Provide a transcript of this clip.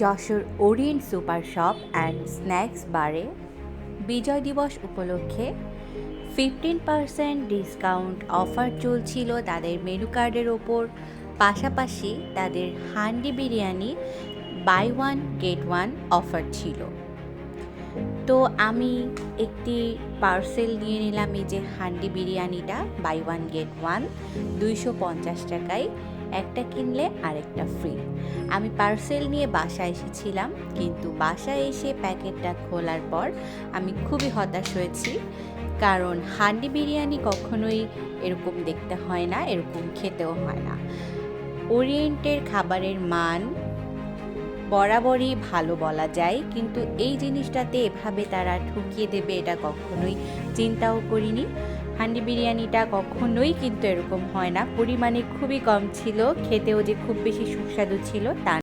Jessore Orient super shop and snacks বারে বিজয় দিবস উপলক্ষে ফিফটিন পারসেন্ট ডিসকাউন্ট অফার চলছিল তাদের মেনু কার্ডের ওপর। পাশাপাশি তাদের handi biryani buy one get one offer ছিল। তো আমি একটি পার্সেল নিয়ে নিলাম এই যে হান্ডি বিরিয়ানিটা বাই ওয়ান গেট ওয়ান দুইশো পঞ্চাশ টাকায়। একটা কিনলে আরেকটা ফ্রি আমি পার্সেল নিয়ে বাসায় এসেছিলাম, কিন্তু বাসায় এসে প্যাকেটটা খোলার পর আমি খুবই হতাশ হয়েছি, কারণ হান্ডি বিরিয়ানি কখনোই এরকম দেখতে হয় না, এরকম খেতেও হয় না। ওরিয়েন্টের খাবারের মান বরাবরই ভালো বলা যায়, কিন্তু এই জিনিসটাতে এভাবে তারা ঠুকিয়ে দেবে এটা কখনোই চিন্তাও করিনি। হান্ডি বিরিয়ানিটা কখনোই কিন্তু এরকম হয় না। পরিমাণে খুবই কম ছিল, খেতেও যে খুব বেশি সুস্বাদু ছিল তা